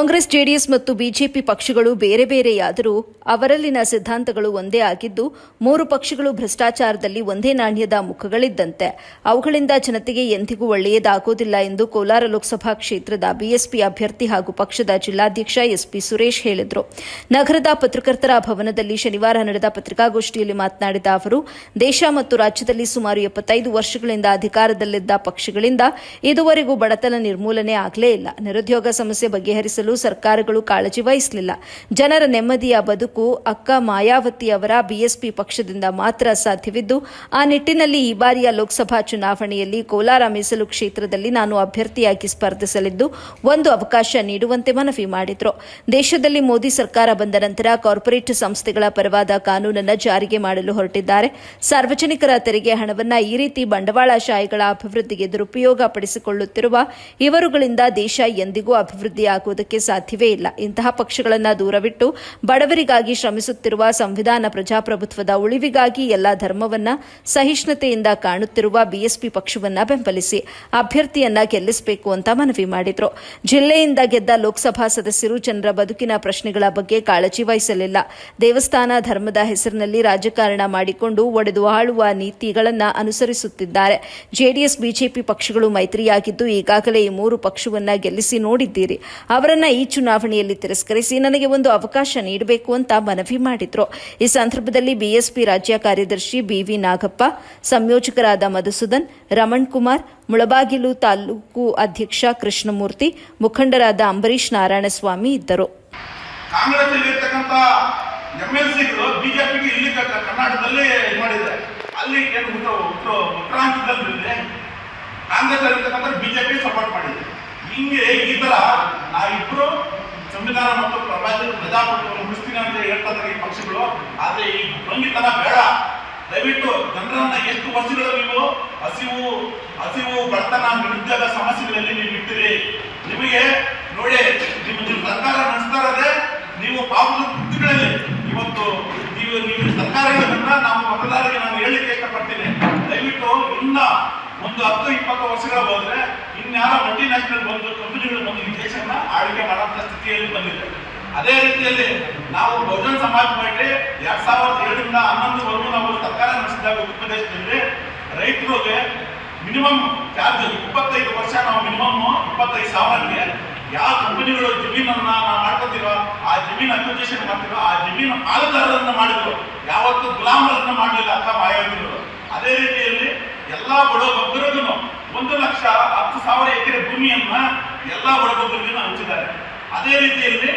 Congress, JDS ಮತ್ತು BJP ಪಕ್ಷಗಳು ಬೇರೆ ಬೇರೆಯಾದರೂ ಅವರಲ್ಲಿನ ಸಿದ್ಧಾಂತಗಳು ಒಂದೇ ಆಗಿದ್ದು, ಮೂರು ಪಕ್ಷಗಳು ಭ್ರಷ್ಟಾಚಾರದಲ್ಲಿ ಒಂದೇ ನಾಣ್ಯದ ಮುಖಗಳಿದ್ದಂತೆ. ಅವುಗಳಿಂದ ಜನತೆಗೆ ಎಂದಿಗೂ ಒಳ್ಳೆಯದಾಗೋದಿಲ್ಲ ಎಂದು ಕೋಲಾರ ಲೋಕಸಭಾ ಕ್ಷೇತ್ರದ ಬಿಎಸ್ಪಿ ಅಭ್ಯರ್ಥಿ ಹಾಗೂ ಪಕ್ಷದ ಜಿಲ್ಲಾಧ್ಯಕ್ಷ ಎಸ್ಪಿ ಸುರೇಶ್ ಹೇಳಿದರು. ನಗರದ ಪತ್ರಕರ್ತರ ಭವನದಲ್ಲಿ ಶನಿವಾರ ನಡೆದ ಪತ್ರಿಕಾಗೋಷ್ಠಿಯಲ್ಲಿ ಮಾತನಾಡಿದ ಅವರು, ದೇಶ ಮತ್ತು ರಾಜ್ಯದಲ್ಲಿ ಸುಮಾರು ಎಪ್ಪತ್ತೈದು ವರ್ಷಗಳಿಂದ ಅಧಿಕಾರದಲ್ಲಿದ್ದ ಪಕ್ಷಗಳಿಂದ ಇದುವರೆಗೂ ಬಡತನ ನಿರ್ಮೂಲನೆ ಆಗಲೇ ಇಲ್ಲ. ನಿರುದ್ಯೋಗ ಸಮಸ್ಯೆ ಬಗೆಹರಿಸಲು ಸರ್ಕಾರಗಳು ಕಾಳಜಿ ವಹಿಸಲಿಲ್ಲ. ಜನರ ನೆಮ್ಮದಿಯ ಬದುಕು ಅಕ್ಕ ಮಾಯಾವತಿ ಅವರ ಬಿಎಸ್ಪಿ ಪಕ್ಷದಿಂದ ಮಾತ್ರ ಸಾಧ್ಯವಿದ್ದು, ಆ ನಿಟ್ಟಿನಲ್ಲಿ ಈ ಬಾರಿಯ ಲೋಕಸಭಾ ಚುನಾವಣೆಯಲ್ಲಿ ಕೋಲಾರ ಮೀಸಲು ಕ್ಷೇತ್ರದಲ್ಲಿ ನಾನು ಅಭ್ಯರ್ಥಿಯಾಗಿ ಸ್ಪರ್ಧಿಸಲಿದ್ದು, ಒಂದು ಅವಕಾಶ ನೀಡುವಂತೆ ಮನವಿ ಮಾಡಿದರು. ದೇಶದಲ್ಲಿ ಮೋದಿ ಸರ್ಕಾರ ಬಂದ ನಂತರ ಕಾರ್ಪೊರೇಟ್ ಸಂಸ್ಥೆಗಳ ಪರವಾದ ಕಾನೂನನ್ನು ಜಾರಿಗೆ ಮಾಡಲು ಹೊರಟಿದ್ದಾರೆ. ಸಾರ್ವಜನಿಕರ ತೆರಿಗೆ ಹಣವನ್ನ ಈ ರೀತಿ ಬಂಡವಾಳಶಾಹಿಗಳ ಅಭಿವೃದ್ಧಿಗೆ ದುರುಪಯೋಗ ಪಡಿಸಿಕೊಳ್ಳುತ್ತಿರುವ ಇವರುಗಳಿಂದ ದೇಶ ಎಂದಿಗೂ ಅಭಿವೃದ್ಧಿಯಾಗುವುದಕ್ಕೆ ಸಾಧ್ಯವೇ ಇಲ್ಲ. ಇಂತಹ ಪಕ್ಷಗಳನ್ನು ದೂರವಿಟ್ಟು ಬಡವರಿಗಾಗಿ ಶ್ರಮಿಸುತ್ತಿರುವ ಸಂವಿಧಾನ ಪ್ರಜಾಪ್ರಭುತ್ವದ ಉಳಿವಿಗಾಗಿ ಎಲ್ಲ ಧರ್ಮವನ್ನ ಸಹಿಷ್ಣುತೆಯಿಂದ ಕಾಣುತ್ತಿರುವ ಬಿಎಸ್ಪಿ ಪಕ್ಷವನ್ನ ಬೆಂಬಲಿಸಿ ಅಭ್ಯರ್ಥಿಯನ್ನ ಗೆಲ್ಲಿಸಬೇಕು ಅಂತ ಮನವಿ ಮಾಡಿದ್ರು. ಜಿಲ್ಲೆಯಿಂದ ಗೆದ್ದ ಲೋಕಸಭಾ ಸದಸ್ಯರು ಜನರ ಬದುಕಿನ ಪ್ರಶ್ನೆಗಳ ಬಗ್ಗೆ ಕಾಳಜಿ ವಹಿಸಲಿಲ್ಲ. ದೇವಸ್ಥಾನ ಧರ್ಮದ ಹೆಸರಿನಲ್ಲಿ ರಾಜಕಾರಣ ಮಾಡಿಕೊಂಡು ಒಡೆದು ಆಳುವ ನೀತಿಗಳನ್ನು ಅನುಸರಿಸುತ್ತಿದ್ದಾರೆ. ಜೆಡಿಎಸ್, ಬಿಜೆಪಿ ಪಕ್ಷಗಳು ಮೈತ್ರಿಯಾಗಿದ್ದು ಈಗಾಗಲೇ ಈ ಮೂರು ಪಕ್ಷವನ್ನ ಗೆಲ್ಲಿಸಿ ನೋಡಿದ್ದೀರಿ. ಅವರನ್ನ ಈ ಚುನಾವಣೆಯಲ್ಲಿ ತಿರಸ್ಕರಿಸಿ ನನಗೆ ಒಂದು ಅವಕಾಶ ನೀಡಬೇಕು ಅಂತ ಮನವಿ ಮಾಡಿದ್ರು. ಈ ಸಂದರ್ಭದಲ್ಲಿ ಬಿಎಸ್ಪಿ ರಾಜ್ಯ ಕಾರ್ಯದರ್ಶಿ ಬಿವಿ ನಾಗಪ್ಪ, ಸಂಯೋಜಕರಾದ ಮಧುಸೂದನ್, ರಮಣ್ ಕುಮಾರ್, ಮುಳಬಾಗಿಲು ತಾಲೂಕು ಅಧ್ಯಕ್ಷ ಕೃಷ್ಣಮೂರ್ತಿ, ಮುಖಂಡರಾದ ಅಂಬರೀಶ್ ನಾರಾಯಣಸ್ವಾಮಿ ಇದ್ದರು. ಕಾಂಗ್ರೆಸ್ ಅಲ್ಲಿ ಬಿಜೆಪಿ ಸಪೋರ್ಟ್ ಮಾಡಿದೆ ಹಿಂಗೆ ಈ ತರ ಸಂವಿಧಾನ ಮತ್ತು ಪ್ರಜಾ ಪ್ರಜಾಪ್ರಭುತ್ವವನ್ನು ಉಳಿಸ್ತೀನಿ ಅಂತ ಹೇಳ್ತಾರೆ ಈ ಪಕ್ಷಗಳು. ಆದ್ರೆ ಈ ಭಂಗಿತನ ಬೇಡ. ದಯವಿಟ್ಟು ಜನರನ್ನ ಎಷ್ಟು ವರ್ಷಗಳು ನೀವು ಹಸಿವು ಹಸಿವು ಬಡತನ ನಿರುದ್ಯೋಗ ಸಮಸ್ಯೆಗಳಲ್ಲಿ ನೀವು ಇಟ್ಟಿರಿ. ನಿಮಗೆ ನೋಡಿ, ನಿಮ್ಮ ನಿಮ್ಮ ಸರ್ಕಾರ ನಡೆಸ್ತಾ ನೀವು ಪಾಪದ ಬುದ್ಧಿಗಳಲ್ಲಿ ಇವತ್ತು ನೀವು ನೀವು ಸರ್ಕಾರಗಳನ್ನ ನಾವು ಮತದಾರರಿಗೆ ನಾನು ಹೇಳಲಿಕ್ಕೆ ಇಷ್ಟಪಡ್ತೀನಿ. ದಯವಿಟ್ಟು ಇನ್ನ ಒಂದು ಹತ್ತು, ಇಪ್ಪತ್ತು ವರ್ಷಗಳ ಹೋದ್ರೆ ಇನ್ಯಾರ ಮಲ್ಟಿ ನ್ಯಾಷನಲ್ ಬಂದು ಕಂಪನಿಗಳು ಬಂದು ಈ ದೇಶನ ಆಳ್ವಿಕೆ ಮಾಡುವಂತ ಸ್ಥಿತಿಯಲ್ಲಿ ಬಂದಿದೆ. ಅದೇ ರೀತಿಯಲ್ಲಿ ನಾವು ಬಹುಜನ ಸಮಾಜ ಪಾರ್ಟಿ ಎರಡ್ ಸಾವಿರದ ಏಳರಿಂದ ಹನ್ನೊಂದುವರೆಗೂ ನಾವು ಸರ್ಕಾರ ನಡೆಸಿದಾಗ ಉತ್ತರ ಪ್ರದೇಶದಲ್ಲಿ ರೈತರಿಗೆ ಮಿನಿಮಮ್ ಚಾರ್ಜ್ ಇಪ್ಪತ್ತೈದು ವರ್ಷ ನಾವು ಮಿನಿಮಮ್ ಇಪ್ಪತ್ತೈದು ಸಾವಿರಕ್ಕೆ ಯಾವ ಕಂಪನಿಗಳು ಜಮೀನನ್ನ ನಾವು ಮಾಡ್ಕೊತೀರೋ ಆ ಜಮೀನ್ ಅಕ್ವಿಜೇಷನ್ ಮಾಡ್ತೀರೋ ಆ ಜಮೀನು ಪಾಲುದಾರರನ್ನ ಮಾಡಿದ್ರು. ಯಾವತ್ತು ಗುಲಾಮರನ್ನ ಮಾಡಲಿಲ್ಲ ಅಂತ ಮಾಯಾವತಿಗಳು. ಅದೇ ರೀತಿಯಲ್ಲಿ ಎಲ್ಲಾ ಬಡ ಬಗ್ಗರಿಗೂ ಒಂದು ಲಕ್ಷ ಸಾವಿರ ಎಕರೆ ಭೂಮಿಯನ್ನ ಎಲ್ಲಾ ಬಡ ಬಗ್ಗರಿಗೂ ಹಂಚಿದ್ದಾರೆ ಅದೇ ರೀತಿಯಲ್ಲಿ